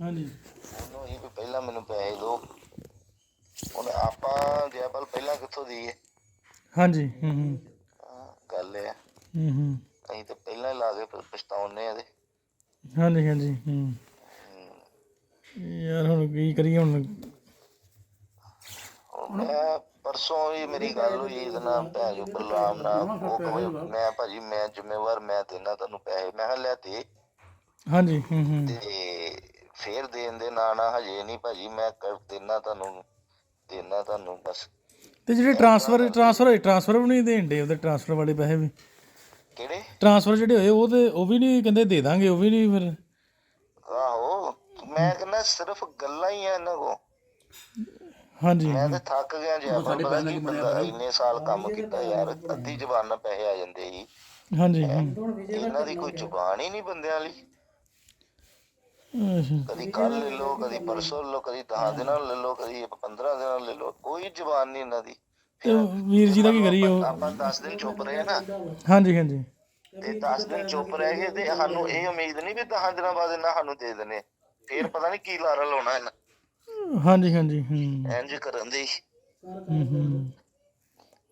ਹਾਂਜੀ। ਉਹਨੂੰ ਇਹ ਵੀ ਪਹਿਲਾਂ ਮੈਨੂੰ ਪੈਸੇ ਦਿਓ। ਹੁਣ ਆਪਾਂ ਜੈਪਲ ਪਹਿਲਾਂ ਕਿੱਥੋਂ ਦੀਏ ਹਾਂਜੀ ਹੂੰ ਹੂੰ। ਹਾਂ, ਗੱਲ ਇਹ ਆ। ਹੂੰ ਹੂੰ। ਅਸੀਂ ਤਾਂ ਪਹਿਲਾਂ ਹੀ ਲਾ ਕੇ ਪ- ਪਛਤਾਉਂਦੇ ਆ ਤੇ ਹਾਂਜੀ ਹਾਂਜੀ ਹੂੰ। ਯਾਰ ਹੁਣ ਕੀ ਕਰੀਏ ਹੁਣ? ਹੁਣ ਮੈਂ ਪਰਸੋਂ ਵੀ ਮੇਰੀ ਗੱਲ ਹੋਈ ਇਹਦੇ ਨਾਲ ਭੈਣ ਜੋ ਬਲਰਾਮ ਨਾਲ ਉਹ ਕਹੇ ਮੈਂ ਭਾਜੀ ਮੈਂ ਜ਼ਿੰਮੇਵਾਰ ਮੈਂ ਦੇਣਾ ਤੁਹਾਨੂੰ ਪੈਸੇ। ਮੈਂ ਕਿਹਾ ਲੈ ਦੇ। ਹਾਂਜੀ ਹੂੰ ਹੂੰ। ਤੇ ਫੇਰ ਦੇਣ ਦੇ ਨਾ ਨਾ ਹਜੇ ਨਹੀਂ ਭਾਜੀ ਮੈਂ ਕਰ ਦੇਣਾ ਤੁਹਾਨੂੰ ਦੇਣਾ ਤੁਹਾਨੂੰ ਬਸ। ਤੇ ਜਿਹੜੇ ਟ੍ਰਾਂਸਫਰ ਟ੍ਰਾਂਸਫਰ ਹੋਏ ਟ੍ਰਾਂਸਫਰ ਵੀ ਨਹੀਂ ਦੇਣ ਦੇ ਉਹਦੇ ਟ੍ਰਾਂਸਫਰ ਵਾਲੇ ਪੈਸੇ ਵੀ। ਕਿਹੜੇ? ਟ੍ਰਾਂਸਫਰ ਜਿਹੜੇ ਹੋਏ ਉਹ ਤੇ ਉਹ ਵੀ ਨਹੀਂ ਕਹਿੰਦੇ ਦੇ ਦਾਂਗੇ ਉਹ ਵੀ ਨਹੀਂ ਫਿਰ। ਆਹੋ ਮੈਂ ਕਹਿੰਦਾ ਸਿਰਫ ਗੱਲਾਂ ਹੀ ਆ ਇਹਨਾਂ ਕੋ ਹਾਂਜੀ। ਮੈਂ ਤੇ ਥੱਕ ਗਿਆ ਜੀ ਆਪਾਂ ਪਤਾ ਕੀ ਬੰਦਾ ਇੰਨੇ ਸਾਲ ਕੰਮ ਕੀਤਾ ਯਾਰ ਅੱਧੀ ਜ਼ਬਾਨ ਨਾਲ ਪੈਸੇ ਆ ਜਾਂਦੇ ਸੀ। ਹਾਂਜੀ। ਇਹਨਾਂ ਦੀ ਕੋਈ ਜ਼ੁਬਾਨ ਹੀ ਨਹੀਂ ਬੰਦਿਆਂ ਅੱਛਾ ਕਦੀ ਕੱਲ ਲੈ ਲਓ ਕਦੀ ਪਰਸੋਂ ਲੈ ਲਓ ਕਦੀ 10 ਦਿਨਾਂ ਲੈ ਲਓ ਕਦੀ 15 ਦਿਨਾਂ ਲੈ ਲਓ ਕੋਈ ਜ਼ੁਬਾਨ ਨਹੀਂ ਇਹਨਾਂ ਦੀ। ਤੇ ਵੀਰ ਜੀ ਦਾ ਕੀ ਕਰੀਏ ਉਹ? ਆਪਾਂ 10 ਦਿਨ ਚੁੱਪ ਰਹੇ ਨਾ। ਹਾਂਜੀ ਹਾਂਜੀ। ਤੇ 10 ਦਿਨ ਚੁੱਪ ਰਹਿ ਗਏ ਤੇ ਸਾਨੂੰ ਇਹ ਉਮੀਦ ਨਹੀਂ ਵੀ 10 ਦਿਨਾਂ ਬਾਅਦ ਇਹਨਾਂ ਸਾਨੂੰ ਦੇ ਦੇਣੇ। ਫੇਰ ਪਤਾ ਨਹੀਂ ਕੀ ਲਾਰਾ ਲਾਉਣਾ ਇਹਨਾਂ। ਹਾਂਜੀ ਹਾਂਜੀ ਹੂੰ। ਇੰਜ ਕਰਨ ਦੀ ਹੂੰ। ਹੂੰ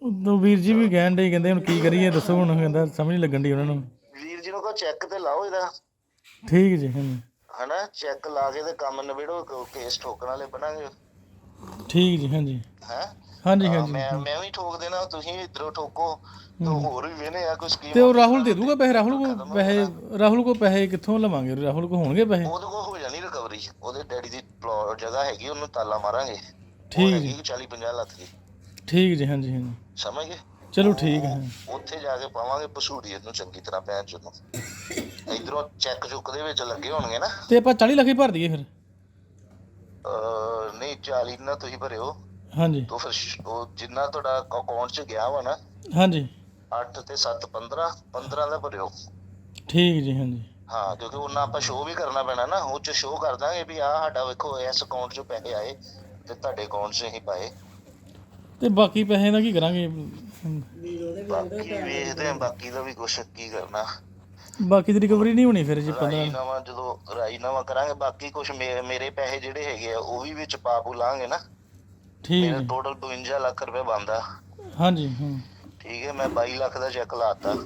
ਉਦੋਂ ਵੀਰ ਜੀ ਵੀ ਕਹਿਣ ਦੇ ਕਹਿੰਦੇ ਹੁਣ ਕੀ ਕਰੀਏ ਦੱਸੋ ਹੁਣ ਕਹਿੰਦਾ ਸਮਝ ਨਹੀਂ ਲੱਗਣ ਦੀ ਉਹਨਾਂ ਨੂੰ। ਵੀਰ ਜੀ ਨੂੰ ਕੋ ਚੈੱਕ ਤੇ ਲਾਓ ਇਹਦਾ। ਠੀਕ ਜੀ ਹਾਂਜੀ ਹਨਾ ਚੈੱਕ ਲਾ ਕੇ ਤੇ ਕੰਮ ਨਿਬੇੜੋ ਕ- ਕੇਸ ਠੋਕਣ ਵਾਲੇ ਬਣਾਂਗੇ। ਠੀਕ ਜੀ ਹਾਂਜੀ। ਹੈ? ਹਾਂਜੀ ਹਾਂਜੀ ਮੈਂ ਮੈਂ ਵੀ ਠੋਕ ਦੇਣਾ ਤੁਸੀਂ ਇਧਰੋਂ ਠੋਕੋ ਤੇ ਹੋਰ ਵੀ ਵੇਨੇ ਆ ਕੋਈ ਸਕੀਮ ਤੇ ਉਹ ਰਾਹੁਲ ਦੇ ਦੂਗਾ ਪੈਸੇ? ਰਾਹੁਲ ਕੋ ਪੈਸੇ ਰਾਹੁਲ ਕੋ ਪੈਸੇ ਕਿੱਥੋਂ ਲਵਾਂਗੇ? ਰਾਹੁਲ ਕੋ ਹੋਣਗੇ ਪੈਸੇ? ਉਹਦੇ ਕੋਲ ਹੋ ਜਾਣੀ ਰਿਕਵਰੀ ਉਹਦੇ ਡੈਡੀ ਦੀ ਜਗ੍ਹਾ ਹੈਗੀ ਉਹਨੂੰ ਤਾਲਾ ਮਾਰਾਂਗੇ। ਠੀਕ ਹੈਗੀ 40 50 ਲੱਖ ਦੀ। ਠੀਕ ਜੀ ਹਾਂਜੀ ਹਾਂਜੀ। ਸਮਝ ਗਏ? ਚਲੋ ਠੀਕ ਹੈ। ਉੱਥੇ ਜਾ ਕੇ ਪਾਵਾਂਗੇ ਪਸੂੜੀ ਇਹਨੂੰ ਚੰਗੀ ਤਰ੍ਹਾਂ ਭੈਣ ਚੋਂ ਨੂੰ। ਇਧਰੋਂ ਚੈੱਕ ਚੁੱਕ ਦੇ ਵਿੱਚ ਲੱਗੇ ਹੋਣਗੇ ਨਾ। ਤੇ ਆਪਾਂ 40 ਲੱਖ ਹੀ ਭਰ ਦਈਏ ਫਿਰ। ਅਹ ਨਹੀਂ 40 ਨਾ ਤੁਸੀਂ ਭਰਿਓ। ਹਾਂਜੀ। ਤੋਂ ਫਿਰ ਸ਼- ਉਹ ਜਿੰਨਾ ਤੁਹਾਡਾ ਅਕਾਊਂਟ 'ਚ ਗਿਆ ਵਾ ਨਾ ਹਾਂਜੀ। 8 ਤੇ 7 15 15 ਦਾ ਭਰਿਓ। ਠੀਕ ਜੀ ਹਾਂਜੀ। ਹਾਂ ਕਿਉਂਕਿ ਉਹਨਾਂ ਆਪਾਂ ਸ਼ੋਅ ਵੀ ਕਰਨਾ ਪੈਣਾ ਨਾ ਉਹ ਚ ਸ਼ੋਅ ਕਰ ਦਾਂਗੇ ਵੀ ਆਹ ਸਾਡਾ ਵੇਖੋ ਇਸ ਅਕਾਊਂਟ 'ਚੋਂ ਪੈਸੇ ਆਏ ਤੇ ਤੁਹਾਡੇ ਅਕਾਊਂਟ 'ਚ ਹੀ ਪਾਏ। ਤੇ ਬਾਕੀ ਪੈਸੇ ਦਾ ਕੀ ਕਰਾਂਗੇ? ਬਾਕੀ ਵੇਖਦੇ ਹਾਂ ਬਾਕੀ ਦਾ ਵੀ ਕੁਛ ਕੀ ਕਰਨਾ। ਬਾਕੀ ਦੀ ਰਿਕਵਰੀ ਨਹੀਂ ਹੋਣੀ ਫਿਰ ਜੀ 15 ਰਾਈ ਨਵਾਂ ਜਦੋਂ ਰਾਈ ਨਵਾਂ ਕਰਾਂਗੇ ਬਾਕੀ ਕੁਛ ਮੇਰੇ ਪੈਸੇ ਜਿਹੜੇ ਹੈਗੇ ਆ ਉਹ ਵੀ ਵਿੱਚ ਪਾ ਪੂ ਲਾਂਗੇ ਨਾ। ਠੀਕ ਮੇਰਾ ਜੀ ਟੋਟਲ 52 ਲੱਖ ਰੁਪਏ ਬਣਦਾ। ਹਾਂਜੀ ਹਾਂ। ਠੀਕ ਹੈ ਮੈਂ 22 ਲੱਖ ਦਾ ਚੈੱਕ ਲਾਤਾ।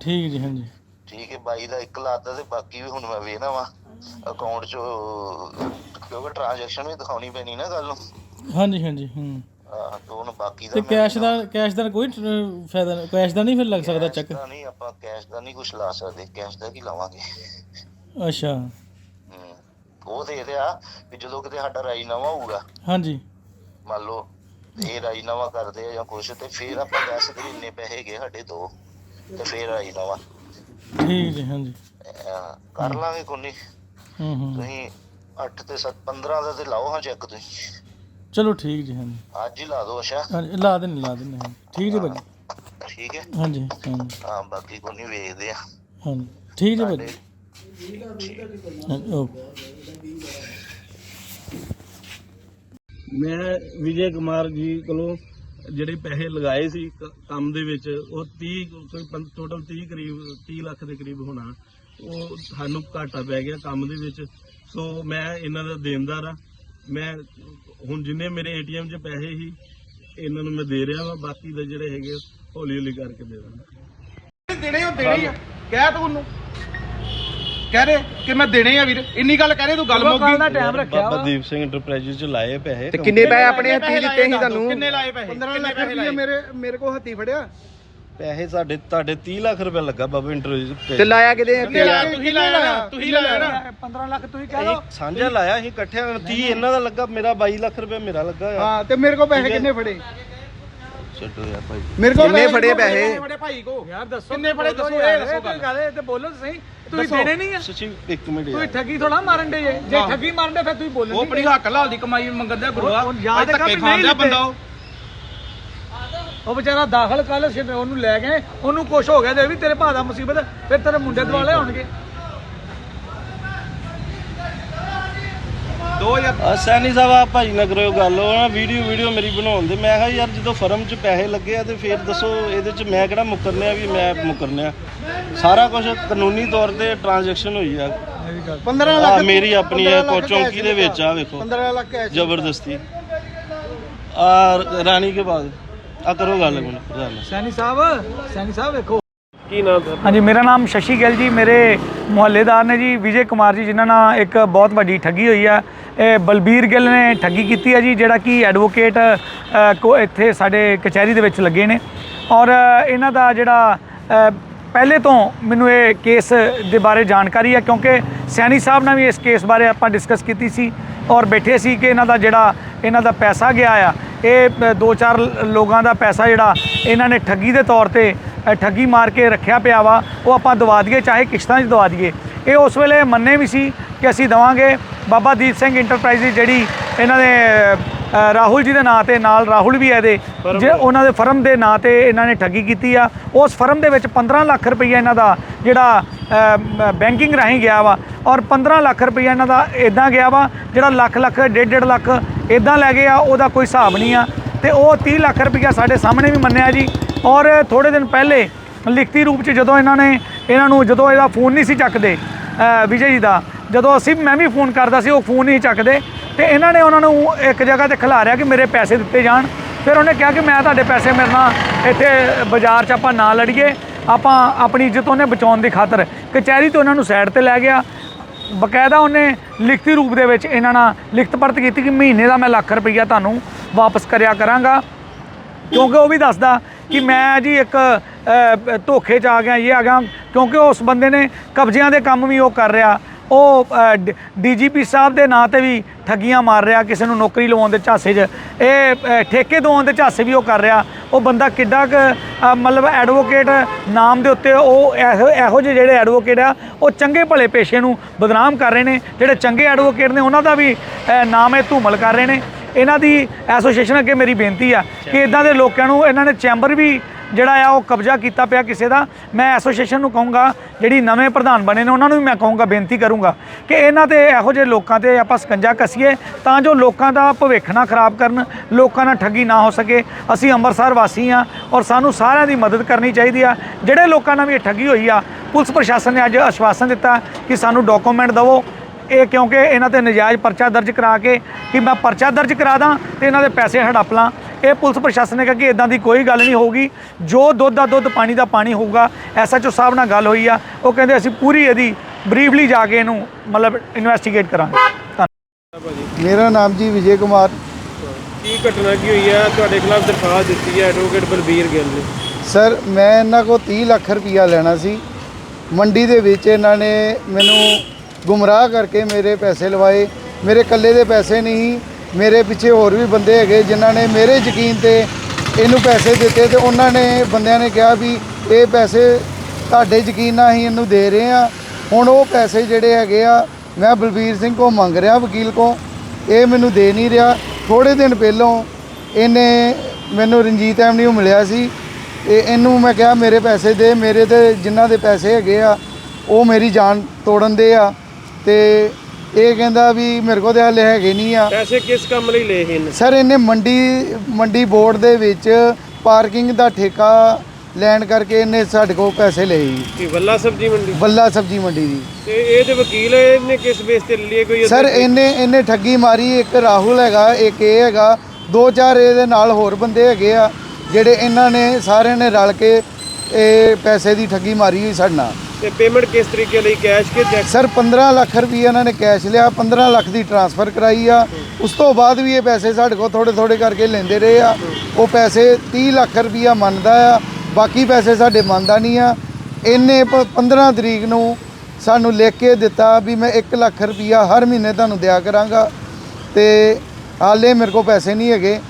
ਠੀਕ ਜੀ ਹਾਂਜੀ। ਠੀਕ ਹੈ 22 ਦਾ ਇੱਕ ਲਾਤਾ ਤੇ ਬਾਕੀ ਵੀ ਹੁਣ ਮੈਂ ਵੇਖਣਾ ਵਾ। ਅਕਾਊਂਟ 'ਚ ਕਿਉਂਕਿ ਟ੍ਰਾਂਜੈਕਸ਼ਨ ਵੀ ਦਿਖਾਉਣੀ ਪੈਣੀ ਨਾ ਕੱਲ ਨੂੰ। ਹਾਂਜੀ ਹਾਂਜੀ ਹੂੰ। ਹਾਂ ਤੇ ਹੁਣ ਬਾਕੀ ਦਾ ਤੇ ਮੈਂ ਕੈਸ਼ ਦਾ ਕੈਸ਼ ਦਾ ਕੋਈ ਫਾਇਦਾ ਨਹੀਂ ਕੈਸ਼ ਦਾ ਨਹੀਂ ਫਿਰ ਲੱਗ ਸਕਦਾ ਚੈੱਕ ਦਾ ਨਹੀਂ ਆਪਾਂ ਕੈਸ਼ ਦਾ ਨਹੀਂ ਕੁਝ ਲਾ ਸਕਦੇ ਕੈਸ਼ ਦਾ ਕੀ ਲਾਵਾਂਗੇ? ਅੱਛਾ। ਹਮ, ਉਹ ਇਹਦੇ ਆ ਵੀ ਜਦੋਂ ਕਿਤੇ ਸਾਡਾ ਰਾਜੀਨਾਮਾ ਹੋਊਗਾ ਹਾਂਜੀ। ਮੰਨ ਲਓ ਇਹ ਰਾਜੀਨਾਮਾ ਕਰਦੇ ਆ ਜਾਂ ਕੁਛ ਤੇ ਫਿਰ ਆਪਾਂ ਕਹਿ ਸਕਦੇ ਵੀ ਇੰਨੇ ਪੈਸੇ ਹੈਗੇ ਸਾਡੇ ਦੋ ਤੇ ਫਿਰ ਰਾਜੀਨਾਮਾ। ਠੀਕ ਜੀ ਹਾਂਜੀ। ਅਹ, ਕਰ ਲਾਂਗੇ ਕੋਈ ਨੀ। ਹੂੰ ਹੂੰ। ਤੁਸੀਂ 8 ਤੇ 7 15 ਦਾ ਤੇ ਲਾਓ ਹਾਂ ਚੈੱਕ ਤੁਸੀਂ। ਚਲੋ ਠੀਕ ਜੀ ਹਾਂਜੀ। ਅੱਜ ਹੀ ਲਾ ਦਿਓ ਅੱਛਾ। ਹਾਂਜੀ ਲਾ ਦੇਣੇ ਲਾ ਦੇਣੇ ਹਾਂਜੀ ਠੀਕ ਜੀ ਭਾਜੀ? ਠੀਕ ਹੈ। ਹਾਂਜੀ ਹਾਂਜੀ। ਹਾਂ ਬਾਕੀ ਕੋਈ ਨਹੀਂ ਵੇਖਦੇ ਆ। ਹਾਂਜੀ। ਠੀਕ ਜੀ ਭਾਜੀ? ਹਾਂਜੀ। ਮੈਂ ਵਿਜੇ ਕੁਮਾਰ ਜੀ ਕੋਲੋਂ ਜਿਹੜੇ ਪੈਸੇ ਲਗਾਏ ਸੀ ਕ- ਕੰਮ ਦੇ ਵਿੱਚ ਉਹ 30 ਕੋਈ ਟੋਟਲ 30 ਕਰੀਬ 30 ਲੱਖ ਦੇ ਕਰੀਬ ਹੋਣਾ। ਉਹ ਸਾਨੂੰ ਘਾਟਾ ਪੈ ਗਿਆ ਕੰਮ ਦੇ ਵਿੱਚ। ਸੋ ਮੈਂ ਇਹਨਾਂ ਦਾ ਦੇਣਦਾਰ ਆ। ਮੈਂ ਹੁਣ ਜਿੰਨੇ ਮੇਰੇ ਏਟੀਐਮ 'ਚ ਪੈਸੇ ਸੀ ਇਹਨਾਂ ਨੂੰ ਮੈਂ ਦੇ ਰਿਹਾ ਵਾ ਬਾਕੀ ਦੇ ਜਿਹੜੇ ਹੈਗੇ ਹੌਲੀ ਹੌਲੀ ਕਰਕੇ ਦੇ ਦਾਂਗਾ। ਦੇਣੇ ਉਹ ਦੇਣੇ ਹੀ ਆ। ਕਹਿ ਤੂੰ ਉਹਨੂੰ। ਕਹਿ ਦੇ ਕਿ ਮੈਂ ਦੇਣੇ ਆ ਵੀਰ। ਇੰਨੀ ਗੱਲ ਕਹਿ ਦੇ ਤੂੰ ਗੱਲ ਮੁੱਕ ਗਈ ਟਾਈਮ ਰੱਖਿਆ ਬਾਬਾ ਦੀਪ ਸਿੰਘ ਇੰਟਰਪ੍ਰਾਈਜ਼ਸ 'ਚ ਲਾਏ ਪੈਸੇ। ਤੇ ਕਿੰਨੇ ਪੈਸੇ ਆਪਣੇ ਹੱਥੀਂ ਦਿੱਤੇ ਸੀ ਤੁਹਾਨੂੰ? ਕਿੰਨੇ ਲਾਏ ਪੈਸੇ? 15 ਲੱਖ ਰੁਪਏ ਮੇਰੇ ਮੇਰੇ ਕੋਲ ਹੱਥੀ ਫੜਿਆ। ਪੈਸੇ ਸਾਡੇ ਤੁਹਾਡੇ 30 ਲੱਖ ਰੁਪਏ ਲੱਗਾ ਬਾਬਾ ਇੰਟਰਵਿਊ ਤੇ ਲਾਇਆ ਕਿਤੇ? ਤੁਸੀਂ ਲਾਇਆ ਨਾ ਤੁਸੀਂ ਲਾਇਆ ਨਾ। 15 ਲੱਖ ਤੁਸੀਂ ਅਸੀਂ ਸਾਂਝਾ ਲਾਇਆ ਅਸੀਂ ਇਕੱਠਿਆਂ 30 ਇਹਨਾਂ ਦਾ ਲੱਗਾ ਮੇਰਾ 22 ਲੱਖ ਰੁਪਏ ਮੇਰਾ ਲੱਗਾ ਆ ਹਾਂ ਤੇ ਮੇਰੇ ਕੋਲ ਪੈਸੇ ਕਿੰਨੇ? ਫੜੇ? ਛੱਡੋ ਯਾਰ ਭਾਈ। ਮੇਰੇ ਕੋਲ ਕਿੰਨੇ ਫੜੇ ਪੈਸੇ? ਬੜੇ ਭਾਈ ਕੋ। ਯਾਰ ਦੱਸੋ ਕਿੰਨੇ ਫੜੇ ਦੱਸੋ ਇਹ ਦੱਸੋ ਗੱਲ। ਗੱਲ ਇਹ ਤੇ ਬੋਲੋ ਸਹੀ ਤੁਸੀਂ ਦੇਣੇ ਨਹੀਂ ਆ ਸੱਚੀ ਇੱਕ ਮਿੰਟ ਯਾਰ। ਠੱਗੀ ਥੋੜਾ ਮਾਰਨ ਦੇ ਜੇ। ਠੱਗੀ ਮਾਰਨ ਦੇ ਫਿਰ ਤੁਸੀਂ ਬੋਲੋ ਉਹ ਆਪਣੀ ਹੱਕ ਲਾਲ ਦੀ ਕਮਾਈ ਮੰਗਣ ਦਾ ਗੁਰੂਆ। ਉਹ ਯਾਦ ਅੱਜ ਧੱਕੇ ਕਰ ਵੀ ਖਾਣ ਨਹੀਂ ਦਾ ਬੰਦਾ ਉਹ। ਉਹ ਵਿਚਾਰਾ ਦਾਖਲ ਕੱਲ ਉਹਨੂੰ ਲੈ ਗਏ ਉਹਨੂੰ ਕੁਛ ਹੋ ਗਿਆ ਤੇ ਇਹ ਵੀ ਤੇਰੇ ਭਾ ਦਾ ਮੁਸੀਬਤ ਫਿਰ ਤੇਰੇ ਮੁੰਡੇ ਦੁਆਲੇ ਹੋਣਗੇ ਆ ਸੈਣੀ ਸਾਹਿਬ ਆ ਭਾਈ ਨਾ ਕਰਿਓ ਗੱਲ ਉਹ ਨਾ ਵੀਡੀਓ ਵੀਡੀਓ ਮੇਰੀ ਬਣਾਉਣ ਦੇ ਮੈਂ ਕਿਹਾ ਯਾਰ ਜਦੋਂ ਫਰਮ 'ਚ ਪੈਸੇ ਲੱਗੇ ਆ ਤੇ ਫਿਰ ਦੱਸੋ ਇਹਦੇ 'ਚ ਮੈਂ ਕਿਹੜਾ ਮੁਕਰਨਿਆ ਵੀ ਮੈਂ ਮੁਕਰਨਿਆ ਸਾਰਾ ਕੁਝ ਕਾਨੂੰਨੀ ਤੌਰ ਤੇ ਟ੍ਰਾਂਜੈਕਸ਼ਨ ਹੋਈ ਆ। ਮੇਰੀ ਗੱਲ 15 ਆਹ ਲੱਖ ਮੇਰੀ ਆਪਣੀ 15 ਹੈ ਲੱਖ ਚੌਂਕੀ ਦੇ ਵਿੱਚ ਆ ਵੇਖੋ। 15 ਲੱਖ ਜ਼ਬਰਦਸਤੀ। ਆ ਰਾਣੀ ਕੇ ਬਾਅਦ। ਆ ਕਰੋ ਗੱਲ ਮੈਨੂੰ ਪ੍ਰਧਾਨ ਨਾਲ। ਸੈਣੀ ਸਾਹਿਬ ਸੈਣੀ ਸਾਹਿਬ ਵੇਖੋ। ਕੀ ਨਾਮ ਤੁਹਾਡਾ? ਹਾਂਜੀ ਮੇਰਾ ਨਾਮ ਸ਼ਸ਼ੀ ਗਿੱਲ ਜੀ ਮੇਰੇ ਮੁਹੱਲੇਦਾਰ ਨੇ ਜੀ ਵਿਜੇ ਕੁਮਾਰ ਜੀ ਜਿਨ੍ਹਾਂ ਨਾਲ ਇੱਕ ਬਹੁਤ ਵੱਡੀ ਠੱਗੀ ਹੋਈ ਆ। ਇਹ ਬਲਬੀਰ ਗਿੱਲ ਨੇ ਠੱਗੀ ਕੀਤੀ ਹੈ ਜੀ ਜਿਹੜਾ ਕਿ ਐਡਵੋਕੇਟ ਅ, ਕੋ ਇੱਥੇ ਸਾਡੇ ਕਚਹਿਰੀ ਦੇ ਵਿੱਚ ਲੱਗੇ ਨੇ। ਔਰ ਅ, ਇਹਨਾਂ ਦਾ ਜਿਹੜਾ ਅ, ਪਹਿਲੇ ਤੋਂ ਮੈਨੂੰ ਇਹ ਕੇਸ ਦੇ ਬਾਰੇ ਜਾਣਕਾਰੀ ਹੈ ਕਿਉਂਕਿ ਸੈਣੀ ਸਾਹਿਬ ਨਾਲ ਵੀ ਇਸ ਕੇਸ ਬਾਰੇ ਆਪਾਂ ਡਿਸਕਸ ਕੀਤੀ ਸੀ। ਔਰ ਬੈਠੇ ਸੀ ਕਿ ਇਹਨਾਂ ਦਾ ਜਿਹੜਾ ਇਹਨਾਂ ਦਾ ਪੈਸਾ ਗਿਆ ਆ ਇਹ ਦੋ ਚਾਰ ਲੋਕਾਂ ਦਾ ਪੈਸਾ ਜਿਹੜਾ ਇਹਨਾਂ ਨੇ ਠੱਗੀ ਦੇ ਤੌਰ ਤੇ ਠੱਗੀ ਮਾਰ ਕੇ ਰੱਖਿਆ ਪਿਆ ਵਾ ਉਹ ਆਪਾਂ ਦਵਾ ਦਈਏ ਚਾਹੇ ਕਿਸ਼ਤਾਂ 'ਚ ਦਵਾ ਦਈਏ। ਇਹ ਉਸ ਵੇਲੇ ਮੰਨੇ ਵੀ ਸੀ ਕਿ ਅਸੀਂ ਦਵਾਂਗੇ। ਬਾਬਾ ਦੀਪ ਸਿੰਘ ਇੰਟਰਪ੍ਰਾਈਜ਼ ਜਿਹੜੀ ਇਹਨਾਂ ਦੇ ਰਾਹੁਲ ਜੀ ਦੇ ਨਾਂ ਤੇ ਨਾਲ ਰਾਹੁਲ ਵੀ ਹੈ ਇਹਦੇ ਜੇ ਉਹਨਾਂ ਦੇ ਫਰਮ ਦੇ ਨਾਂ ਤੇ ਇਹਨਾਂ ਨੇ ਠੱਗੀ ਕੀਤੀ ਆ। ਉਸ ਫਰਮ ਦੇ ਵਿੱਚ 15 ਲੱਖ ਰੁਪਈਆ ਇਹਨਾਂ ਦਾ ਜਿਹੜਾ ਬੈਂਕਿੰਗ ਰਾਹੀਂ ਗਿਆ ਵਾ। ਔਰ 15 ਲੱਖ ਰੁਪਈਆ ਇਹਨਾਂ ਦਾ ਇਦਾਂ ਗਿਆ ਵਾ, ਜਿਹੜਾ ਲੱਖ ਲੱਖ, ਡੇਢ ਡੇਢ ਲੱਖ ਇਦਾਂ ਲੈ ਗਏ ਆ, ਉਹਦਾ ਕੋਈ ਹਿਸਾਬ ਨਹੀਂ ਆ। ਤੇ ਉਹ 30 ਲੱਖ ਰੁਪਈਆ ਸਾਡੇ ਸਾਹਮਣੇ ਵੀ ਮੰਨਿਆ ਜੀ। ਔਰ ਥੋੜੇ ਦਿਨ ਪਹਿਲੇ ਲਿਖਤੀ ਰੂਪ ਚ ਜਦੋਂ ਇਹਨਾਂ ਨੇ, ਇਹਨਾਂ ਨੂੰ ਜਦੋਂ ਇਹਦਾ ਫੋਨ ਨਹੀਂ ਸੀ ਚੱਕਦੇ ਵਿਜੇ ਜੀ ਦਾ, ਜਦੋਂ ਅਸੀਂ, ਮੈਂ ਵੀ ਫੋਨ ਕਰਦਾ ਸੀ, ਉਹ ਫੋਨ ਨਹੀਂ ਚੱਕਦੇ। ਤੇ ਇਹਨਾਂ ਨੇ ਉਹਨਾਂ ਨੂੰ ਇੱਕ ਜਗ੍ਹਾ ਤੇ ਖਿਲਾਰਿਆ ਕਿ ਮੇਰੇ ਪੈਸੇ ਦਿੱਤੇ ਜਾਣ। ਫਿਰ ਉਹਨੇ ਕਿਹਾ ਕਿ ਮੈਂ ਤੁਹਾਡੇ ਪੈਸੇ ਮੇਰੇ ਨਾਲ ਇੱਥੇ ਬਾਜ਼ਾਰ 'ਚ ਆਪਾਂ ਨਾ ਲੜੀਏ। ਆਪਾਂ ਆਪਣੀ ਇੱਜ਼ਤ ਉਹਨੇ ਬਚਾਉਣ ਦੀ ਖਾਤਰ ਕਚਹਿਰੀ ਤੋਂ ਉਹਨਾਂ ਨੂੰ ਸਾਈਡ ਤੇ ਲੈ ਗਿਆ। ਬਕਾਇਦਾ ਉਹਨੇ ਲਿਖਤੀ ਰੂਪ ਦੇ ਵਿੱਚ ਇਹਨਾਂ ਨਾਲ ਲਿਖਤ ਪਰਤ ਕੀਤੀ ਕਿ ਮਹੀਨੇ ਦਾ ਮੈਂ ਲੱਖ ਰੁਪਈਆ ਤੁਹਾਨੂੰ ਵਾਪਸ ਕਰਿਆ ਕਰਾਂਗਾ। ਕਿਉਂਕਿ ਉਹ ਵੀ ਦੱਸਦਾ ਕਿ ਮੈਂ ਜੀ ਇੱਕ ਧੋਖੇ 'ਚ ਆ ਗਿਆ, ਇਹ ਆ ਗਿਆ, ਕਿਉਂਕਿ ਉਸ ਬੰਦੇ ਨੇ ਕਬਜ਼ਿਆਂ ਦੇ ਕੰਮ ਵੀ ਉਹ ਕਰ ਰਿਹਾ। ਉਹ ਡੀਜੀਪੀ ਸਾਹਿਬ ਦੇ ਨਾਂ ਤੇ ਵੀ ਠੱਗੀਆਂ ਮਾਰ ਰਿਹਾ ਕਿਸੇ ਨੂੰ ਨੌਕਰੀ ਲਵਾਉਣ ਦੇ ਝਾਸੇ 'ਚ। ਇਹ ਠੇਕੇ ਦਵਾਉਣ ਦੇ ਝਾਸੇ ਵੀ ਉਹ ਕਰ ਰਿਹਾ। ਉਹ ਬੰਦਾ ਕਿੱਡਾ ਮਤਲਬ ਐਡਵੋਕੇਟ ਨਾਮ ਦੇ ਉੱਤੇ ਉਹ ਇਹੋ ਇਹੋ ਜਿਹੇ ਜਿਹੜੇ ਐਡਵੋਕੇਟ ਆ ਉਹ ਚੰਗੇ ਭਲੇ ਪੇਸ਼ੇ ਨੂੰ ਬਦਨਾਮ ਕਰ ਰਹੇ ਨੇ। ਜਿਹੜੇ ਚੰਗੇ ਐਡਵੋਕੇਟ ਨੇ ਉਹਨਾਂ ਦਾ ਵੀ ਨਾਮ ਇਹ ਧੂਮਲ ਕਰ ਰਹੇ ਨੇ। ਇਹਨਾਂ ਦੀ ਐਸੋਸੀਏਸ਼ਨ ਅੱਗੇ ਮੇਰੀ ਬੇਨਤੀ ਆ ਕਿ ਇਦਾਂ ਦੇ ਲੋਕਾਂ ਨੂੰ ਇਹਨਾਂ ਨੇ ਚੈਂਬਰ ਵੀ ਜਿਹੜਾ ਆ ਉਹ ਕਬਜ਼ਾ ਕੀਤਾ ਪਿਆ ਕਿਸੇ ਦਾ, ਮੈਂ ਐਸੋਸੀਏਸ਼ਨ ਨੂੰ ਕਹੂੰਗਾ, ਜਿਹੜੀ ਨਵੇਂ ਪ੍ਰਧਾਨ ਬਣੇ ਨੇ, ਉਹਨਾਂ ਨੂੰ ਵੀ ਮੈਂ ਕਹੂੰਗਾ, ਬੇਨਤੀ ਕਰੂੰਗਾ ਕਿ ਇਹਨਾਂ ਤੇ ਇਹੋ ਜਿਹੇ ਲੋਕਾਂ ਤੇ ਆਪਾਂ ਸਕੰਜਾ ਕਸੀਏ, ਤਾਂ ਜੋ ਲੋਕਾਂ ਦਾ ਭਵਿੱਖ ਨਾ ਖਰਾਬ ਕਰਨ, ਲੋਕਾਂ ਨਾਲ ਠੱਗੀ ਨਾ ਹੋ ਸਕੇ। ਅਸੀਂ ਅੰਮ੍ਰਿਤਸਰ ਵਾਸੀ ਆ ਔਰ ਸਾਨੂੰ ਸਾਰਿਆਂ ਦੀ ਮਦਦ ਕਰਨੀ ਚਾਹੀਦੀ ਆ। ਜਿਹੜੇ ਲੋਕਾਂ ਨਾਲ ਵੀ ਇਹ ਠੱਗੀ ਹੋਈ ਆ, ਪੁਲਿਸ ਪ੍ਰਸ਼ਾਸਨ ਨੇ ਅੱਜ ਆਸ਼ਵਾਸਨ ਦਿੱਤਾ ਕਿ ਸਾਨੂੰ ਡਾਕੂਮੈਂਟ ਦਿਵੋ। ਇਹ ਕਿਉਂਕਿ ਇਹਨਾਂ ਤੇ ਨਜਾਇਜ਼ ਪਰਚਾ ਦਰਜ ਕਰਾ ਕੇ ਕਿ ਮੈਂ ਪਰਚਾ ਦਰਜ ਕਰਾ ਦਾਂ ਤੇ ਇਹਨਾਂ ਦੇ ਪੈਸੇ ਹੜੱਪ ਲਾਂ। ਇਹ ਪੁਲਿਸ ਪ੍ਰਸ਼ਾਸਨ ਨੇ ਕਿਹਾ ਕਿ ਇਦਾਂ ਦੀ ਕੋਈ ਗੱਲ ਨਹੀਂ ਹੋਊਗੀ। ਜੋ ਦੁੱਧ ਦਾ ਦੁੱਧ ਪਾਣੀ ਦਾ ਪਾਣੀ ਹੋਊਗਾ ਐਸਐਚਓ ਸਾਹਿਬ ਨਾਲ ਗੱਲ ਹੋਈ ਆ। ਉਹ ਕਹਿੰਦੇ ਅਸੀਂ ਪੂਰੀ ਇਹਦੀ ਬਰੀਫਲੀ ਜਾ ਕੇ ਇਹਨੂੰ ਮਤਲਬ ਇਨਵੈਸਟੀਗੇਟ ਕਰਾਂਗੇ। ਧੰਨਵਾਦ। ਮੇਰਾ ਨਾਮ ਜੀ ਵਿਜੇ ਕੁਮਾਰ। ਕੀ ਘਟਨਾ ਕੀ ਹੋਈ ਹੈ ਤੁਹਾਡੇ ਖਿਲਾਫ ਦਰਖਾਸਤ ਦਿੱਤੀ ਹੈ ਐਡਵੋਕੇਟ ਬਲਬੀਰ ਗਿੱਲ ਨੇ। ਸਰ ਮੈਂ ਇਹਨਾਂ ਕੋ 30 ਲੱਖ ਰੁਪਈਆ ਲੈਣਾ ਸੀ। ਮੰਡੀ ਦੇ ਵਿੱਚ ਇਹਨਾਂ ਨੇ ਮੈਨੂੰ ਗੁੰਮਰਾਹ ਕਰਕੇ ਮੇਰੇ ਪੈਸੇ ਲਵਾਏ। ਮੇਰੇ ਇਕੱਲੇ ਦੇ ਪੈਸੇ ਨਹੀਂ ਮੇਰੇ ਪਿੱਛੇ ਹੋਰ ਵੀ ਬੰਦੇ ਹੈਗੇ ਜਿਨ੍ਹਾਂ ਨੇ ਮੇਰੇ ਯਕੀਨ ਤੇ ਇਹਨੂੰ ਪੈਸੇ ਦਿੱਤੇ ਤੇ ਉਹਨਾਂ ਨੇ ਬੰਦਿਆਂ ਨੇ ਕਿਹਾ ਵੀ ਇਹ ਪੈਸੇ ਤੁਹਾਡੇ ਯਕੀਨ ਨਾਲ ਹੀ ਇਹਨੂੰ ਦੇ ਰਹੇ ਆ। ਹੁਣ ਉਹ ਪੈਸੇ ਜਿਹੜੇ ਹੈਗੇ ਆ, ਮੈਂ ਬਲਬੀਰ ਸਿੰਘ ਕੋ ਮੰਗ ਰਿਹਾ ਵਕੀਲ ਕੋ ਇਹ ਮੈਨੂੰ ਦੇ ਨਹੀਂ ਰਿਹਾ। ਥੋੜੇ ਦਿਨ ਪਹਿਲਾਂ ਇਹਨੇ ਮੈਨੂੰ ਰਣਜੀਤ ਐਵਨਿਊ ਮਿਲਿਆ ਸੀ। ਤੇ ਇਹਨੂੰ ਮੈਂ ਕਿਹਾ, ਮੇਰੇ ਪੈਸੇ ਦੇ, ਮੇਰੇ ਤੇ ਜਿਨ੍ਹਾਂ ਦੇ ਪੈਸੇ ਹੈਗੇ ਆ, ਉਹ ਮੇਰੀ ਜਾਨ ਤੋੜਨ ਦੇ ਆ ਤੇ ਇਹ ਕਹਿੰਦਾ ਵੀ ਮੇਰੇ ਕੋਲ ਤੇ ਹਾਲੇ ਹੈਗੇ ਨਹੀਂ ਆ। ਪੈਸੇ ਕਿਸ ਕੰਮ ਲਈ ਲਏ ਸੀ ਇਹਨੇ? ਸਰ ਇਹਨੇ ਮੰਡੀ ਮੰਡੀ ਬੋਰਡ ਦੇ ਵਿੱਚ ਪਾਰਕਿੰਗ ਦਾ ਠੇਕਾ ਲੈਣ ਕਰਕੇ ਇਹਨੇ ਸਾਡੇ ਕੋਲ ਪੈਸੇ ਲਏ ਜੀ। ਕੀ ਵੱਲਾ ਸਬਜੀ ਮੰਡੀ? ਬੱਲਾ ਸਬਜੀ ਮੰਡੀ ਦੀ ਤੇ ਇਹ ਤੇ ਵਕੀਲ ਇਹਨੇ ਕਿਸ ਬੇਸ ਤੇ ਲਈ ਕੋਈ ਸਰ ਇਹਨੇ ਇਹਨੇ ਠੱਗੀ ਮਾਰੀ ਇੱਕ ਰਾਹੁਲ ਹੈਗਾ ਇੱਕ ਇਹ ਹੈਗਾ ਦੋ ਚਾਰ ਇਹਦੇ ਨਾਲ ਹੋਰ ਬੰਦੇ ਹੈਗੇ ਆ ਜਿਹੜੇ ਇਹਨਾਂ ਨੇ ਸਾਰਿਆਂ ਨੇ ਰਲ ਕੇ ਇਹ ਪੈਸੇ ਦੀ ਠੱਗੀ ਮਾਰੀ ਹੋਈ ਸਾਡੇ ਨਾਲ। ਤੇ ਪੇਮੈਂਟ ਕਿਸ ਤਰੀਕੇ ਲਈ ਕੈਸ਼ ਕੇ ਚੈੱਕ ਸਰ 15 ਲੱਖ ਰੁਪਏ ਇਹਨਾਂ ਨੇ ਕੈਸ਼ ਲਿਆ 15 ਲੱਖ ਦੀ ਟਰਾਂਸਫਰ ਕਰਾਈ ਆ। ਉਸ ਤੋਂ ਬਾਅਦ ਵੀ ਇਹ ਪੈਸੇ ਸਾਡੇ ਕੋਲ ਥੋੜੇ ਥੋੜੇ ਕਰਕੇ ਲੈਂਦੇ ਰਹੇ ਆ। ਉਹ ਪੈਸੇ 30 ਲੱਖ ਰੁਪਈਆ ਮੰਨਦਾ ਆ, ਬਾਕੀ ਪੈਸੇ ਸਾਡੇ ਮੰਨਦਾ ਨਹੀਂ ਆ। ਇਹਨੇ ਪ- 15 ਤਰੀਕ ਨੂੰ ਸਾਨੂੰ ਲਿਖ ਕੇ ਦਿੱਤਾ ਵੀ ਮੈਂ 1 ਲੱਖ ਰੁਪਈਆ ਹਰ ਮਹੀਨੇ ਤੁਹਾਨੂੰ ਦਿਆ ਕਰਾਂਗਾ ਤੇ ਹਾਲੇ ਮੇਰੇ ਕੋਲ ਪੈਸੇ ਨਹੀਂ ਹੈਗੇ।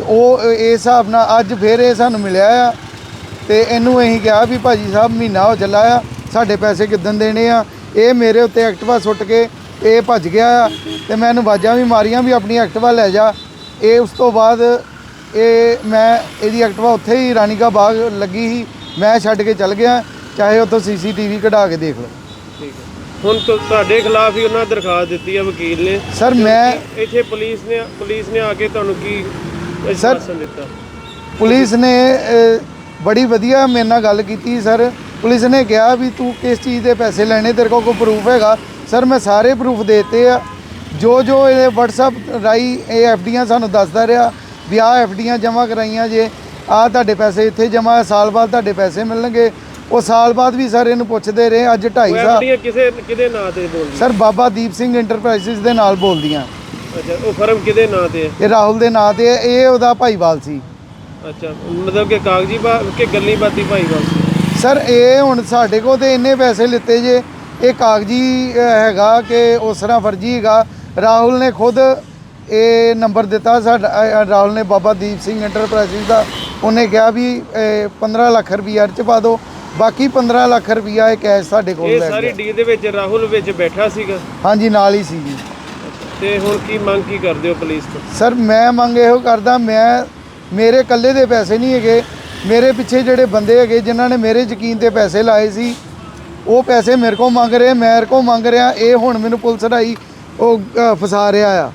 ਉਹ ਇਸ ਹਿਸਾਬ ਨਾਲ ਅੱਜ ਫੇਰ ਇਹ ਸਾਨੂੰ ਮਿਲਿਆ ਆ ਤੇ ਇਹਨੂੰ ਅਸੀਂ ਕਿਹਾ ਵੀ ਭਾਜੀ ਸਾਹਿਬ ਮਹੀਨਾ ਹੋ ਚੱਲਾ ਆ ਸਾਡੇ ਪੈਸੇ ਕਿੱਦਣ ਦੇਣੇ ਆ? ਇਹ ਮੇਰੇ ਉੱਤੇ ਐਕਟਿਵਾ ਸੁੱਟ ਕੇ ਇਹ ਭੱਜ ਗਿਆ ਆ ਤੇ ਮੈਂ ਇਹਨੂੰ ਵਾਜਾਂ ਵੀ ਮਾਰੀਆਂ ਵੀ ਆਪਣੀ ਐਕਟਿਵਾ ਲੈ ਜਾ। ਇਹ ਉਸ ਤੋਂ ਬਾਅਦ ਇਹ ਮੈਂ ਇਹਦੀ ਐਕਟਿਵਾ ਉੱਥੇ ਹੀ ਰਾਣੀਕਾ ਬਾਗ ਲੱਗੀ ਸੀ। ਮੈਂ ਛੱਡ ਕੇ ਚੱਲ ਗਿਆ। ਚਾਹੇ ਉੱਥੋਂ ਸੀਸੀਟੀਵੀ ਕਢਾ ਕੇ ਦੇਖ ਲਓ। ਠੀਕ ਹੈ। ਹੁਣ ਤੁਹਾਡੇ ਖਿਲਾਫ ਹੀ ਉਹਨਾਂ ਦਰਖਾਸਤ ਦਿੱਤੀ ਹੈ ਵਕੀਲ ਨੇ। ਸਰ ਮੈਂ ਇੱਥੇ ਪੁਲਿਸ ਨੇ ਪੁਲਿਸ ਨੇ ਆ ਕੇ ਤੁਹਾਨੂੰ ਕੀ ਦਿੱਤਾ? ਪੁਲਿਸ ਨੇ ਬੜੀ ਵਧੀਆ ਮੇਰੇ ਨਾਲ ਗੱਲ ਕੀਤੀ ਸਰ। ਪੁਲਿਸ ਨੇ ਕਿਹਾ ਵੀ ਤੂੰ ਕਿਸ ਚੀਜ਼ ਦੇ ਪੈਸੇ ਲੈਣੇ ਤੇਰੇ ਕੋਲ ਕੋਈ ਪ੍ਰੂਫ ਹੈਗਾ। ਸਰ ਮੈਂ ਸਾਰੇ ਪ੍ਰੂਫ ਦੇਤੇ ਆ। ਜੋ ਜੋ ਇਹ WhatsApp ਰਾਈ ਇਹ ਐਫਡੀਆਂ ਸਾਨੂੰ ਦੱਸਦਾ ਰਿਹਾ ਵੀ ਆਹ ਐਫਡੀਆਂ ਜਮ੍ਹਾਂ ਕਰਾਈਆਂ ਜੇ ਆਹ ਤੁਹਾਡੇ ਪੈਸੇ ਇੱਥੇ ਜਮ੍ਹਾਂ ਸਾਲ ਬਾਅਦ ਤੁਹਾਡੇ ਪੈਸੇ ਮਿਲਣਗੇ। ਉਹ ਸਾਲ ਬਾਅਦ ਵੀ ਸਰ ਇਹਨੂੰ ਪੁੱਛਦੇ ਰਹੇ ਅੱਜ 2.5 ਸਾਲ ਕਿਸੇ ਕਿਹਦੇ ਨਾਂ ਤੇ ਬੋਲਦੀ ਸਰ ਬਾਬਾ ਦੀਪ ਸਿੰਘ ਇੰਟਰਪ੍ਰਾਈਜ਼ਸ ਦੇ ਨਾਲ ਬੋਲਦੀਆਂ। ਅੱਛਾ ਉਹ ਫਰਮ ਕਿਹਦੇ ਨਾਂ ਤੇ ਹੈ? ਇਹ ਰਾਹੁਲ ਦੇ ਨਾਂ ਤੇ ਹੈ, ਇਹ ਉਹਦਾ ਭਾਈਵਾਲ ਸੀ। ਅੱਛਾ ਮਤਲਬ ਕਿ ਕਾਗਜ਼ੀ ਬਾ ਕਿ ਗੱਲੀ ਬਾਤੀ ਭਾਈ ਬਸ ਸਰ ਇਹ ਹੁਣ ਸਾਡੇ ਕੋਲ ਤੇ ਇੰਨੇ ਪੈਸੇ ਲਿੱਤੇ ਜੇ ਇਹ ਕਾਗਜ਼ੀ ਹੈਗਾ ਕਿ ਉਸ ਤਰ੍ਹਾਂ ਫਰਜ਼ੀ ਹੈਗਾ। ਰਾਹੁਲ ਨੇ ਖੁਦ ਇਹ ਨੰਬਰ ਦਿੱਤਾ ਸਾਡਾ ਅ, ਰਾਹੁਲ ਨੇ ਬਾਬਾ ਦੀਪ ਸਿੰਘ ਇੰਟਰਪ੍ਰਾਈਜ਼ਸ ਦਾ। ਉਹਨੇ ਕਿਹਾ ਵੀ ਅ, 15 ਲੱਖ ਰੁਪਈਆ ਇਹ 'ਚ ਪਾ ਦਿਓ ਬਾਕੀ 15 ਲੱਖ ਰੁਪਈਆ ਇਹ ਕੈਸ਼ ਸਾਡੇ ਕੋਲ ਇਹ ਲੈ ਸਾਰੀ ਗਿਆ। ਡੀਲ ਦੇ ਵਿੱਚ ਰਾਹੁਲ ਵਿੱਚ ਬੈਠਾ ਸੀਗਾ? ਹਾਂਜੀ ਨਾਲ ਹੀ ਸੀ ਜੀ। ਤੇ ਹੁਣ ਕੀ ਮੰਗ ਕੀ ਕਰਦੇ ਹੋ ਪੁਲਿਸ ਤੋਂ? ਸਰ ਮੈਂ ਮੰਗ ਇਹੋ ਕਰਦਾ ਮੈਂ ਮੇਰੇ ਇਕੱਲੇ ਦੇ ਪੈਸੇ ਨਹੀਂ ਹੈਗੇ। ਮੇਰੇ ਪਿੱਛੇ ਜਿਹੜੇ ਬੰਦੇ ਹੈਗੇ ਜਿਨ੍ਹਾਂ ਨੇ ਮੇਰੇ ਯਕੀਨ ਤੇ ਪੈਸੇ ਲਾਏ ਸੀ ਉਹ ਪੈਸੇ ਮੇਰੇ ਕੋਲ ਮੰਗ ਰਹੇ ਮੇਰੇ ਕੋਲ ਮੰਗ ਰਿਹਾ ਇਹ ਹੁਣ ਮੈਨੂੰ ਪੁਲਿਸ ਰਾਈ ਉਹ ਫਸਾ ਰਿਹਾ ਆ।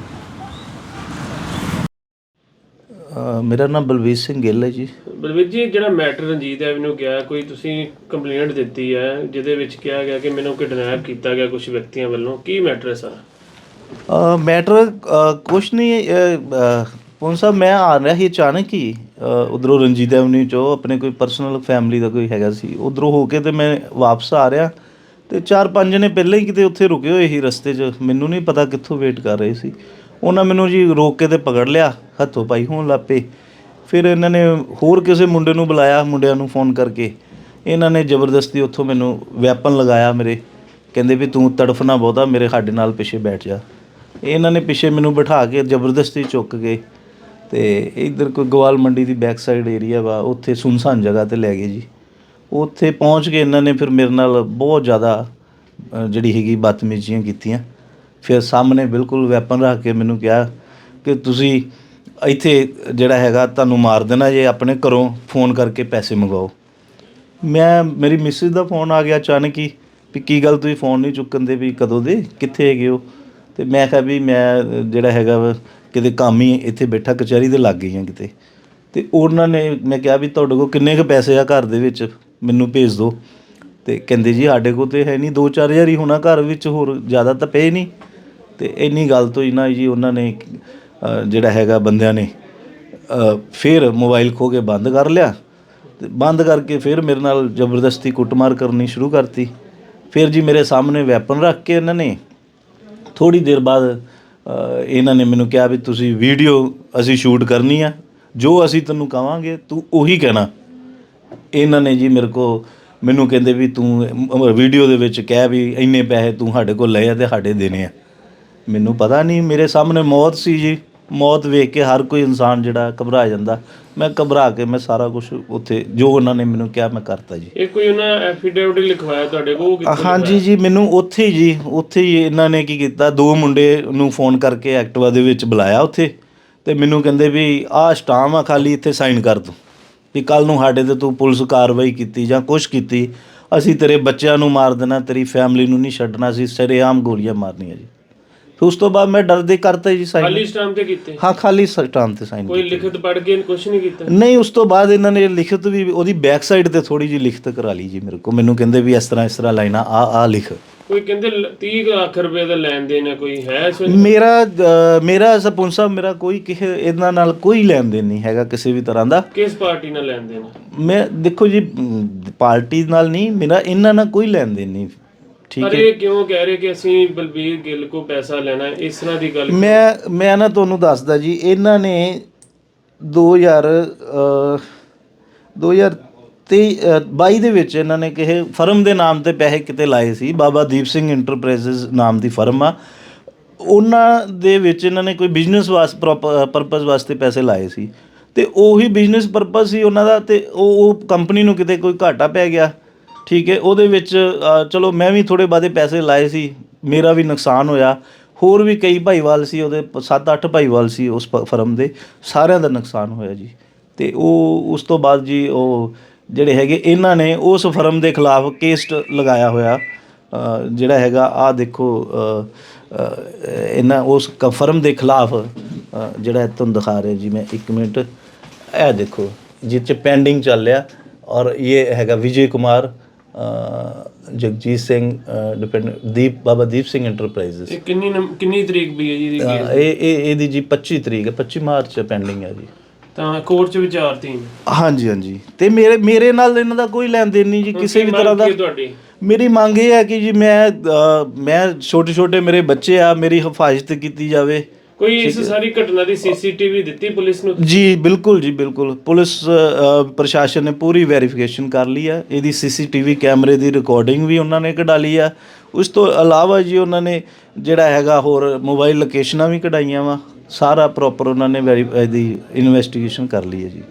ਮੇਰਾ ਨਾਮ ਬਲਵੀਰ ਸਿੰਘ ਗਿੱਲ ਹੈ ਜੀ। ਬਲਵੀਰ ਜੀ ਜਿਹੜਾ ਮੈਟਰ ਰਣਜੀਤ ਐਵਨਿਊ ਗਿਆ ਕੋਈ ਤੁਸੀਂ ਕੰਪਲੇਂਟ ਦਿੱਤੀ ਹੈ ਜਿਹਦੇ ਵਿੱਚ ਕਿਹਾ ਗਿਆ ਕਿ ਮੈਨੂੰ ਕਿਡਨੈਪ ਕੀਤਾ ਗਿਆ ਕੁਝ ਵਿਅਕਤੀਆਂ ਵੱਲੋਂ ਕੀ ਮੈਟਰ ਹੈ ਸਾਰਾ? ਮੈਟਰ ਕੁਛ ਨਹੀਂ ਪੌਨ ਸਾਹਿਬ ਮੈਂ ਆ ਰਿਹਾ ਸੀ ਅਚਾਨਕ ਹੀ। ਉਧਰੋਂ ਰਣਜੀਤ ਐਵਨਿਊ ਚੋਂ ਆਪਣੇ ਕੋਈ ਪਰਸਨਲ ਫੈਮਿਲੀ ਦਾ ਕੋਈ ਹੈਗਾ ਸੀ। ਉਧਰੋਂ ਹੋ ਕੇ ਤੇ ਮੈਂ ਵਾਪਸ ਆ ਰਿਹਾ ਤੇ ਚਾਰ ਪੰਜ ਨੇ ਪਹਿਲਾਂ ਹੀ ਕਿਤੇ ਉੱਥੇ ਰੁਕੇ ਹੋਏ ਸੀ ਰਸਤੇ 'ਚ। ਮੈਨੂੰ ਨਹੀਂ ਪਤਾ ਕਿੱਥੋਂ ਵੇਟ ਕਰ ਰਹੇ ਸੀ। ਉਹਨਾਂ ਮੈਨੂੰ ਜੀ ਰੋਕ ਕੇ ਤੇ ਪਕੜ ਲਿਆ, ਹੱਥੋਂ ਪਾਈ ਹੋਣ ਲੱਪੇ ਫਿਰ ਇਹਨਾਂ ਨੇ ਹੋਰ ਕਿਸੇ ਮੁੰਡੇ ਨੂੰ ਬੁਲਾਇਆ, ਮੁੰਡਿਆਂ ਨੂੰ ਫੋਨ ਕਰਕੇ। ਇਹਨਾਂ ਨੇ ਜ਼ਬਰਦਸਤੀ ਉੱਥੋਂ ਮੈਨੂੰ ਵੈਪਨ ਲਗਾਇਆ ਮੇਰੇ। ਕਹਿੰਦੇ ਵੀ ਤੂੰ ਤੜਫਣਾ ਬਹੁਤਾ, ਮੇਰੇ ਸਾਡੇ ਨਾਲ ਪਿੱਛੇ ਬੈਠ ਜਾ। ਇਹਨਾਂ ਨੇ ਪਿੱਛੇ ਮੈਨੂੰ ਬਿਠਾ ਕੇ ਜ਼ਬਰਦਸਤੀ ਚੁੱਕ ਕੇ ਤੇ ਇਧਰ ਕੋਈ ਗਵਾਲ ਮੰਡੀ ਦੀ ਬੈਕ ਸਾਈਡ ਏਰੀਆ ਵਾ, ਉੱਥੇ ਸੁਨਸਾਨ ਜਗ੍ਹਾ ਤੇ ਲੈ ਗਏ ਜੀ। ਉੱਥੇ ਪਹੁੰਚ ਕੇ ਇਹਨਾਂ ਨੇ ਫਿਰ ਮੇਰੇ ਨਾਲ ਬਹੁਤ ਜ਼ਿਆਦਾ ਜਿਹੜੀ ਹੈਗੀ ਬਦਤਮੀਜ਼ੀਆਂ ਕੀਤੀਆਂ। ਫਿਰ ਸਾਹਮਣੇ ਬਿਲਕੁਲ ਵੈਪਨ ਰੱਖ ਕੇ ਮੈਨੂੰ ਕਿਹਾ ਕਿ ਤੁਸੀਂ ਇੱਥੇ ਜਿਹੜਾ ਹੈਗਾ ਤੁਹਾਨੂੰ ਮਾਰ ਦੇਣਾ, ਜੇ ਆਪਣੇ ਘਰੋਂ ਫੋਨ ਕਰਕੇ ਪੈਸੇ ਮੰਗਵਾਓ। ਮੈਂ, ਮੇਰੀ ਮਿਸਿਸ ਦਾ ਫੋਨ ਆ ਗਿਆ ਅਚਾਨਕ ਹੀ, ਵੀ ਕੀ ਗੱਲ ਤੁਸੀਂ ਫੋਨ ਨਹੀਂ ਚੁੱਕਣ ਦੇ, ਵੀ ਕਦੋਂ ਦੇ, ਕਿੱਥੇ ਹੈਗੇ ਹੋ? ਤੇ ਮੈਂ ਕਿਹਾ ਵੀ ਮੈਂ ਜਿਹੜਾ ਹੈਗਾ ਵਾ ਕਿਤੇ ਕੰਮ ਹੀ ਇੱਥੇ ਬੈਠਾ ਕਚਹਿਰੀ ਦੇ ਲੱਗ ਗਈ ਹਾਂ ਕਿਤੇ। ਤੇ ਉਹਨਾਂ ਨੇ, ਮੈਂ ਕਿਹਾ ਵੀ ਤੁਹਾਡੇ ਕੋਲ ਕਿੰਨੇ ਕੁ ਪੈਸੇ ਆ ਘਰ ਦੇ ਵਿੱਚ? ਮੈਨੂੰ ਭੇਜ ਦਿਓ। ਤੇ ਕਹਿੰਦੇ ਜੀ ਸਾਡੇ ਕੋਲ ਤੇ ਹੈ ਨਹੀਂ 2-4000 ਹੀ ਹੋਣਾ ਘਰ ਵਿੱਚ, ਹੋਰ ਜ਼ਿਆਦਾ ਤਾਂ ਪਏ ਨਹੀਂ। ਤੇ ਇੰਨੀ ਗੱਲ ਤੋਂ ਹੀ ਨਾ ਜੀ ਉਹਨਾਂ ਨੇ ਜਿਹੜਾ ਹੈਗਾ ਬੰਦਿਆਂ ਨੇ ਫਿਰ ਮੋਬਾਈਲ ਖੋ ਕੇ ਬੰਦ ਕਰ ਲਿਆ। ਤੇ ਬੰਦ ਕਰਕੇ ਫਿਰ ਮੇਰੇ ਨਾਲ ਜ਼ਬਰਦਸਤੀ ਕੁੱਟਮਾਰ ਕਰਨੀ ਸ਼ੁਰੂ ਕਰਤੀ। ਫਿਰ ਜੀ ਮੇਰੇ ਸਾਹਮਣੇ ਵੈਪਨ ਰੱਖ ਕੇ ਇਹਨਾਂ ਨੇ ਥੋੜੀ ਦੇਰ ਬਾਅਦ ਇਹਨਾਂ ਨੇ ਮੈਨੂੰ ਕਿਹਾ ਵੀ ਤੁਸੀਂ ਵੀਡੀਓ ਅਸੀਂ ਸ਼ੂਟ ਕਰਨੀ ਆ, ਜੋ ਅਸੀਂ ਤੈਨੂੰ ਕਵਾਂਗੇ, ਤੂੰ ਉਹੀ ਕਹਿਣਾ। ਇਹਨਾਂ ਨੇ ਜੀ ਮੇਰੇ ਕੋ ਮੈਨੂੰ ਕਹਿੰਦੇ ਵੀ ਤੂੰ ਵੀਡੀਓ ਦੇ ਵਿੱਚ ਕਹਿ ਵੀ ਇੰਨੇ ਪੈਸੇ ਤੂੰ ਸਾਡੇ ਕੋਲ ਲਏ ਆ ਤੇ ਸਾਡੇ ਦੇਣੇ ਆ। ਮੈਨੂੰ ਪਤਾ ਨਹੀਂ, ਮੇਰੇ ਸਾਹਮਣੇ ਮੌਤ ਸੀ ਜੀ। ਮੌਤ ਵੇਖ ਕੇ ਹਰ ਕੋਈ ਇਨਸਾਨ ਜਿਹੜਾ ਘਬਰਾ ਜਾਂਦਾ। ਮੈਂ ਘਬਰਾ ਕੇ ਮੈਂ ਸਾਰਾ ਕੁਝ ਉੱਥੇ ਜੋ ਉਹਨਾਂ ਨੇ ਮੈਨੂੰ ਕਿਹਾ ਮੈਂ ਕਰਤਾ ਜੀ। ਇਹ ਕੋਈ ਉਹਨਾਂ ਐਫੀਡੇਵਿਟ ਲਿਖਵਾਇਆ ਤੁਹਾਡੇ ਕੋਲ ਉਹ ਕਿੱਥੋਂ ਹਾਂਜੀ ਜੀ ਮੈਨੂੰ ਉੱਥੇ ਹੀ ਜੀ ਉੱਥੇ ਹੀ ਇਹਨਾਂ ਨੇ ਕੀ ਕੀਤਾ ਦੋ ਮੁੰਡੇ ਨੂੰ ਫੋਨ ਕਰਕੇ ਐਕਟਿਵਾ ਦੇ ਵਿੱਚ ਬੁਲਾਇਆ ਉੱਥੇ। ਤੇ ਮੈਨੂੰ ਕਹਿੰਦੇ ਵੀ ਆਹ ਸਟਾਮ ਆ ਖਾਲੀ ਇੱਥੇ ਸਾਈਨ ਕਰ ਤੂੰ। ਵੀ ਕੱਲ ਨੂੰ ਸਾਡੇ ਤੇ ਤੂੰ ਪੁਲਿਸ ਕਾਰਵਾਈ ਕੀਤੀ ਜਾਂ ਕੁਛ ਕੀਤੀ ਅਸੀਂ ਤੇਰੇ ਬੱਚਿਆਂ ਨੂੰ ਮਾਰ ਦੇਣਾ ਤੇਰੀ ਫੈਮਿਲੀ ਨੂੰ ਨਹੀਂ ਛੱਡਣਾ ਸੀ ਸਰੇਆਮ ਗੋਲੀਆਂ ਮਾਰਨੀਆਂ ਜੀ। ਉਸ ਤੋਂ ਬਾਅਦ ਮੈਂ ਡਰਦੇ ਕਰਤਾ ਜੀ ਖਾਲੀ ਸਾਈਨ ਸਟਾਮ ਤੇ ਕੀਤੇ? ਹਾਂ ਖਾਲੀ ਸਟਾਮ ਤੇ ਸਾਈਨ ਕੋਈ ਲਿਖਤ ਪੜ੍ਹ ਕੇ ਕੁਝ ਨਹੀਂ ਕੀਤਾ? ਨਹੀਂ ਉਸ ਤੋਂ ਬਾਅਦ ਇਹਨਾਂ ਨੇ ਲਿਖਤ ਵੀ ਉਹਦੀ ਬੈਕ ਸਾਈਡ ਤੇ ਥੋੜੀ ਜੀ ਲਿਖਤ ਕਰਾ ਲਈ ਜੀ ਮੇਰੇ ਕੋ ਮੈਨੂੰ ਕਹਿੰਦੇ ਵੀ ਇਸ ਤਰ੍ਹਾਂ ਇਸ ਤਰ੍ਹਾਂ ਲਾਈਨਾਂ ਆ ਆ ਲਿਖ। ਕੋਈ ਕਹਿੰਦੇ ਲ- 30 ਕੁ ਲੱਖ ਰੁਪਏ ਦਾ ਲੈਣ ਦੇਣ ਹੈ ਕੋਈ ਹੈ ਇਸ ਮੇਰਾ ਅ, ਮੇਰਾ ਸਪੂਨ ਸਾਹਿਬ ਮੇਰਾ ਕੋਈ ਕਿਸੇ ਇਹਨਾਂ ਨਾਲ ਕੋਈ ਲੈਣ ਦੇਣ ਨਹੀਂ ਹੈਗਾ ਕਿਸੇ ਵੀ ਤਰ੍ਹਾਂ ਦਾ। ਕਿਸ ਪਾਰਟੀ ਨਾਲ ਲੈਣ ਦੇਣ ਮੈਂ ਦੇਖੋ ਜੀ ਮ, ਪਾਰਟੀ ਨਾਲ ਨਹੀਂ ਮੇਰਾ ਇਹਨਾਂ ਨਾਲ ਕੋਈ ਲੈਣ ਦੇਣ ਨਹੀਂ। ਠੀਕ ਪਰ ਹੈ। ਇਹ ਕਿਉਂ ਕਹਿ ਰਹੇ ਕਿ ਅਸੀਂ ਬਲਬੀਰ ਗਿੱਲ ਕੋ ਪੈਸਾ ਲੈਣਾ ਹੈ? ਇਸ ਤਰ੍ਹਾਂ ਦੀ ਗੱਲ ਮੈਂ ਮੈਂ ਨਾ ਤੁਹਾਨੂੰ ਦੱਸਦਾ ਜੀ ਇਹਨਾਂ ਨੇ 2000 ਅ, 2023 ਅ, 22 ਦੇ ਵਿੱਚ ਇਹਨਾਂ ਨੇ ਕਿਸੇ ਫਰਮ ਦੇ ਨਾਮ ਤੇ ਪੈਸੇ ਕਿਤੇ ਲਾਏ ਸੀ। ਬਾਬਾ ਦੀਪ ਸਿੰਘ ਇੰਟਰਪ੍ਰਾਈਜ਼ਸ ਨਾਮ ਦੀ ਫਰਮ ਆ। ਉਹਨਾਂ ਦੇ ਵਿੱਚ ਇਹਨਾਂ ਨੇ ਕੋਈ ਬਿਜ਼ਨਸ ਵਾਸ ਪਰਪਸ ਵਾਸਤੇ ਪੈਸੇ ਲਾਏ ਸੀ। ਤੇ ਉਹੀ ਬਿਜ਼ਨਸ ਪਰਪਸ ਸੀ ਉਹਨਾਂ ਦਾ ਤੇ ਉਹ ਉਹ ਕੰਪਨੀ ਨੂੰ ਕਿਤੇ ਕੋਈ ਘਾਟਾ ਪੈ ਗਿਆ। ਠੀਕ ਹੈ, ਉਹਦੇ ਵਿੱਚ ਚਲੋ ਮੈਂ ਵੀ ਥੋੜੇ ਬਾਦੇ ਪੈਸੇ ਲਾਏ ਸੀ, ਮੇਰਾ ਵੀ ਨੁਕਸਾਨ ਹੋਇਆ। ਹੋਰ ਵੀ ਕਈ ਭਾਈਵਾਲ ਸੀ, ਉਹਦੇ 7-8 ਭਾਈਵਾਲ ਸੀ ਉਸ ਪ- ਫਰਮ ਦੇ, ਸਾਰਿਆਂ ਦਾ ਨੁਕਸਾਨ ਹੋਇਆ ਜੀ। ਤੇ ਉਹ, ਉਸ ਤੋਂ ਬਾਅਦ ਜੀ ਉਹ ਜਿਹੜੇ ਹੈਗੇ, ਇਹਨਾਂ ਨੇ ਉਸ ਫਰਮ ਦੇ ਖਿਲਾਫ ਕੇਸ ਲਗਾਇਆ ਹੋਇਆ। ਜਿਹੜਾ ਹੈਗਾ ਆ ਦੇਖੋ ਇਹਨਾਂ ਉਸ ਕ- ਫਰਮ ਦੇ ਖਿਲਾਫ ਜਿਹੜਾ ਤੁਹਾਨੂੰ ਦਿਖਾ ਰਿਹਾ ਜੀ ਮੈਂ 1 ਮਿੰਟ। ਇਹ ਦੇਖੋ, ਜਿਹ ਚ ਪੈਂਡਿੰਗ ਚੱਲ ਰਿਹਾ, ਔਰ ਇਹ ਹੈਗਾ ਵਿਜੇ ਕੁਮਾਰ। ਜਗਜੀਤ ਸਿੰਘ ਡਿਪੈਂਡ ਦੀਪ ਬਾਬਾ ਦੀਪ ਸਿੰਘ ਐਂਟਰਪ੍ਰਾਈਜ਼ਸ ਇਹ ਕਿੰਨੀ ਨੰਬ- ਕਿੰਨੀ ਤਰੀਕ ਵੀ ਹੈ ਜੀ ਇਹਦੀ? ਇਹ ਇਹ ਇਹਦੀ ਜੀ 25 ਤਰੀਕ ਹੈ 25 ਮਾਰਚ ਪੈਂਡਿੰਗ ਹੈ ਜੀ। ਤਾਂ ਕੋਰਟ 'ਚ ਵਿਚਾਰਤੀ ਨੇ। ਹਾਂਜੀ ਹਾਂਜੀ। ਤੇ ਮੇਰੇ ਮੇਰੇ ਨਾਲ ਇਹਨਾਂ ਦਾ ਕੋਈ ਲੈਣ ਦੇਣ ਨਹੀਂ ਜੀ ਕਿਸੇ ਵੀ ਤਰ੍ਹਾਂ ਦਾ ਕੀ ਹੈ ਤੁਹਾਡੀ? ਮੇਰੀ ਮੰਗ ਇਹ ਹੈ ਕਿ ਜੀ ਮੈਂ ਮੈਂ ਛੋਟੇ ਛੋਟੇ ਮੇਰੇ ਬੱਚੇ ਆ ਮੇਰੀ ਹਿਫਾਜ਼ਤ ਕੀਤੀ ਜਾਵੇ। ਕੋਈ ਇਸ ਸਾਰੀ ਘਟਨਾ ਦੀ ਸੀਸੀਟੀਵੀ ਦਿੱਤੀ ਪੁਲਿਸ ਨੂੰ? ਜੀ ਬਿਲਕੁਲ ਜੀ ਬਿਲਕੁਲ। ਪੁਲਿਸ ਪ੍ਰਸ਼ਾਸਨ ਨੇ ਪੂਰੀ ਵੈਰੀਫਿਕੇਸ਼ਨ ਕਰ ਲਈ ਆ। ਇਹਦੀ ਸੀਸੀਟੀਵੀ ਕੈਮਰੇ ਦੀ ਰਿਕਾਰਡਿੰਗ ਵੀ ਉਹਨਾਂ ਨੇ ਕਢਾ ਲਈ ਆ। ਉਸ ਤੋਂ ਇਲਾਵਾ ਜੀ ਉਹਨਾਂ ਨੇ ਜਿਹੜਾ ਹੈਗਾ ਹੋਰ ਮੋਬਾਈਲ ਲੋਕੇਸ਼ਨਾਂ ਵੀ ਕਢਾਈਆਂ ਵਾ। ਸਾਰਾ ਪ੍ਰੋਪਰ ਉਹਨਾਂ ਨੇ ਵੈਰੀ ਇਹਦੀ ਇਨਵੈਸਟੀਗੇਸ਼ਨ ਕਰ ਲਈ ਹੈ ਜੀ।